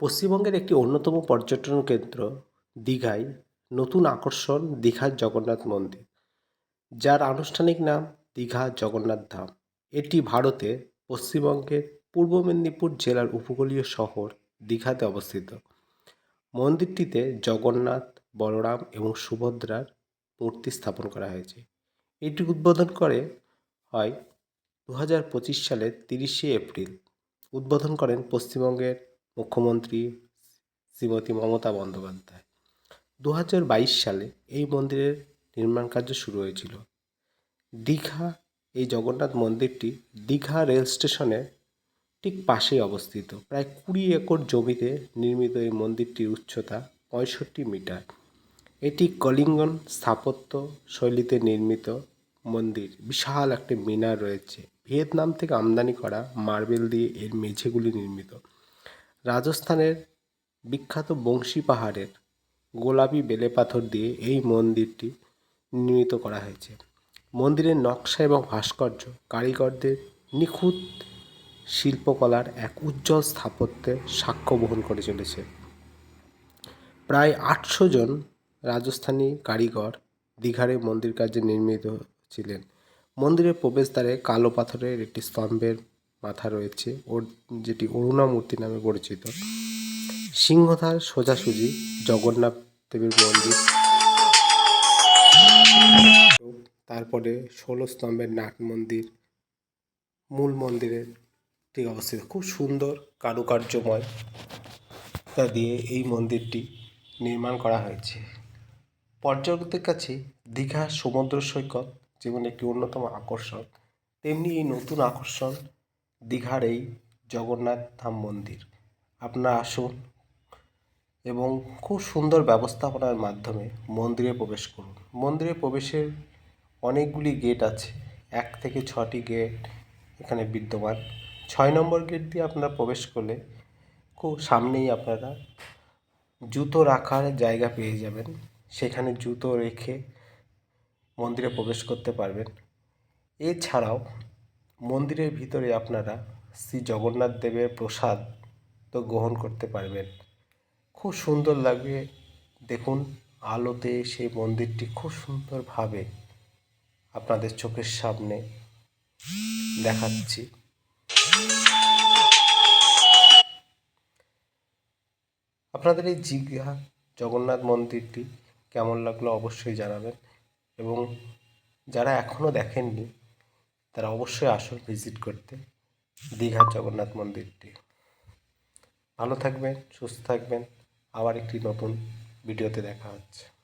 পশ্চিমবঙ্গের একটি অন্যতম পর্যটন কেন্দ্র দীঘায় নতুন আকর্ষণ দীঘার জগন্নাথ মন্দির, যার আনুষ্ঠানিক নাম দীঘা জগন্নাথ ধাম। এটি ভারতে পশ্চিমবঙ্গের পূর্ব মেদিনীপুর জেলার উপকূলীয় শহর দীঘাতে অবস্থিত। মন্দিরটিতে জগন্নাথ, বলরাম এবং সুভদ্রার মূর্তি স্থাপন করা হয়েছে। এটি উদ্বোধন করে হয় দু হাজার পঁচিশ সালের তিরিশে এপ্রিল। উদ্বোধন করেন পশ্চিমবঙ্গের মুখ্যমন্ত্রী শ্রীমতী মমতা বন্দ্যোপাধ্যায়। দু হাজার বাইশ সালে এই মন্দিরের নির্মাণ কার্য শুরু হয়েছিল। দীঘা, এই জগন্নাথ মন্দিরটি দীঘা রেল স্টেশনের ঠিক পাশেই অবস্থিত। প্রায় কুড়ি একর জমিতে নির্মিত এই মন্দিরটির উচ্চতা পঁয়ষট্টি মিটার। এটি কলিঙ্গন স্থাপত্য শৈলীতে নির্মিত মন্দির। বিশাল একটি মিনার রয়েছে। ভিয়েতনাম থেকে আমদানি করা মার্বেল দিয়ে এর মেঝেগুলি নির্মিত। রাজস্থানের বিখ্যাত বংশী পাহাড়ের গোলাপি বেলে পাথর দিয়ে এই মন্দিরটি নির্মিত করা হয়েছে। মন্দিরের নকশা এবং ভাস্কর্য কারিগরদের নিখুঁত শিল্পকলার এক উজ্জ্বল স্থাপত্যের সাক্ষ্য বহন করে চলেছে। প্রায় আটশো জন রাজস্থানী কারিগর দীঘারে মন্দির কার্যে নির্মিত ছিলেন। মন্দিরের প্রবেশদ্বারে কালো পাথরের একটি স্তম্ভের মাথা রয়েছে। ওর যেটি অরুণা মূর্তি নামে পরিচিত। সিংহধার, সোজাসুজি, জগন্নাথ দেবের মন্দির। তারপরে ষোলো স্তম্ভের নাট মন্দির। মূল মন্দিরের ঠিক অবস্থিত। খুব সুন্দর, কারুকার্যময়। তা দিয়ে এই মন্দিরটি নির্মাণ করা হয়েছে। পর্যটকদের কাছে দীঘা, সমুদ্র সৈকত যেমন একটি অন্যতম আকর্ষণ। তেমনি এই নতুন আকর্ষণ দীঘার এই জগন্নাথ ধাম মন্দির। আপনারা আসুন এবং খুব সুন্দর ব্যবস্থাপনার মাধ্যমে মন্দিরে প্রবেশ করুন। মন্দিরে প্রবেশের অনেকগুলি গেট আছে। এক থেকে ছটি গেট এখানে বিদ্যমান। ছয় নম্বর গেট দিয়ে আপনারা প্রবেশ করলে খুব সামনেই আপনারা জুতো রাখার জায়গা পেয়ে যাবেন। সেখানে জুতো রেখে মন্দিরে প্রবেশ করতে পারবেন। এছাড়াও মন্দিরের ভিতরে আপনারা শ্রী জগন্নাথ দেবের প্রসাদ তো গ্রহণ করতে পারবেন। খুব সুন্দর লাগবে। দেখুন, আলোতে সেই মন্দিরটি খুব সুন্দরভাবে আপনাদের চোখের সামনে দেখাচ্ছি। আপনাদের এই জিজ্ঞা জগন্নাথ মন্দিরটি কেমন লাগল অবশ্যই জানাবেন এবং যারা এখনও দেখেননি তারা অবশ্যই আসুন ভিজিট করতে। দীঘার জগন্নাথ মন্দিরটি। ভালো থাকবেন, সুস্থ থাকবেন। আবার একটি নতুন ভিডিওতে দেখা হচ্ছে।